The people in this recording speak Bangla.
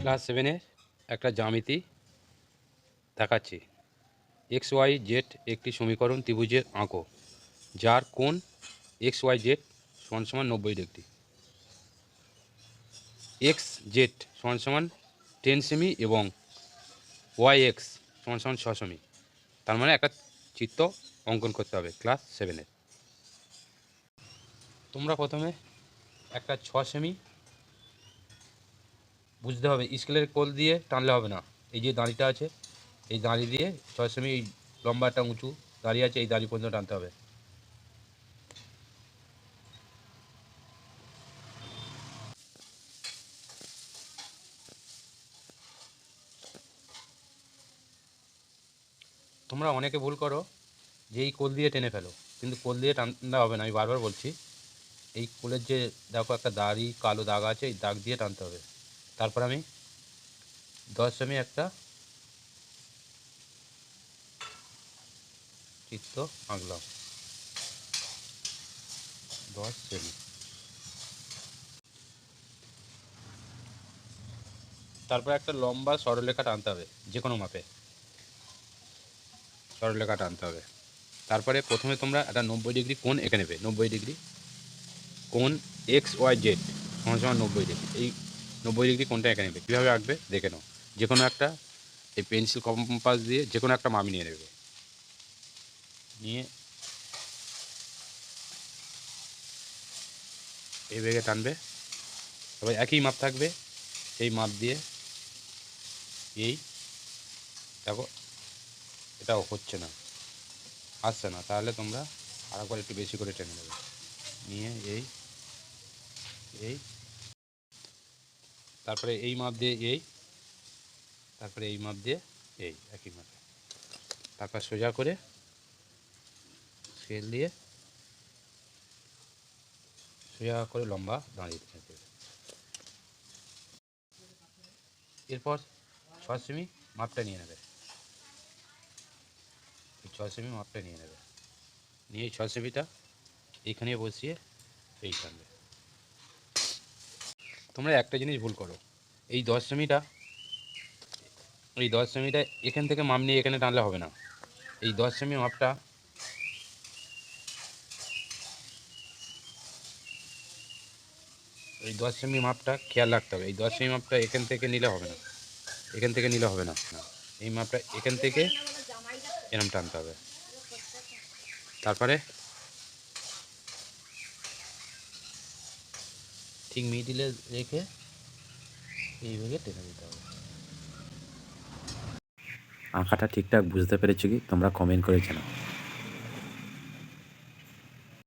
ক্লাস সেভেনের একটা জ্যামিতি দেখাচ্ছি। এক্স ওয়াই জেড একটি সমীকরণ ত্রিভুজের আঁকো, যার কোণ এক্স ওয়াই জেড সমান সমান নব্বই ডিগ্রি। এক্স জেড সমান সমান টেন সেমি এবং ওয়াই এক্স সমান সমান ছ সেমি। তার মানে একটা চিত্র অঙ্কন করতে হবে ক্লাস সেভেনের তোমরা প্রথমে একটা ছ সেমি বুঝতে হবে, স্কেলের কোল দিয়ে টানলে হবে না। এই যে দাঁড়িটা আছে, এই দাঁড়ি দিয়ে ছ সেমি, এই লম্বা একটা উঁচু দাঁড়ি আছে, এই দাঁড়ি পর্যন্ত টানতে হবে। তোমরা অনেকে ভুল করো যে এই কোল দিয়ে টেনে ফেলো, কিন্তু কোল দিয়ে টানতে হবে না, আমি বারবার বলছি। এই কোলের যে, দেখো একটা দাড়ি, কালো দাগ আছে, এই দাগ দিয়ে টানতে হবে। তারপর আমি দশ সেমি একটা চিত্র আঁকলাম। দশ সেমি তারপর একটা লম্বা সরলরেখা টানতে হবে, যে কোনো মাপে। সরলরেখা টানতে হবে। তারপরে প্রথমে তোমরা একটা নব্বই ডিগ্রি কোণ এঁকে নেবে, নব্বই ডিগ্রি। কোণ এক্স ওয়াই জেড সমান সমান নব্বই ডিগ্রি এই নব্বই ডিগ্রি কোনটা এঁকে নেবে? কীভাবে আঁকবে? দেখে নাও। যে কোনো একটা এই পেন্সিল কম্পাস দিয়ে যে কোনো একটা মামি নিয়ে নেবে। নিয়ে এই বেগে টানবে। তবে একই মাপ থাকবে। সেই মাপ দিয়ে এই দেখো, এটাও হচ্ছে না। আসছে না। তাহলে তোমরা আরেকবার একটু বেশি করে টেনে নেবে। নিয়ে এই এই। তারপরে এই মাপ দিয়ে এই। তারপরে এই মাপ দিয়ে এই, একই মাপে। তারপর সোজা করে স্কেল দিয়ে সোজা করে লম্বা দাঁড়িয়ে এরপর ছ সেমি মাপটা নিয়ে নেবে। এই ছ সেমি মাপটা নিয়ে নেবে। নিয়ে এই ছ সেমিটা এইখানে বসিয়ে এই তোমরা একটা জিনিস ভুল করো। এই দশ সেমিটা এই দশ সেমিটা এখান থেকে মাপ নিয়ে এখানে টানলে হবে না। এই দশ সেমি মাপটা এই দশ সেমি মাপটা খেয়াল রাখতে হবে। এই দশ সেমি মাপটা এখান থেকে নিলে হবে না। এখান থেকে নিলে হবে না, এই মাপটা এখান থেকে এরম টানতে হবে। তারপরে ঠিক মিডিলে রেখে এইভাবে টেনে দিতে হবে। আঁকাটা ঠিকঠাক বুঝতে পেরেছ কি? তোমরা কমেন্ট করে জানাও।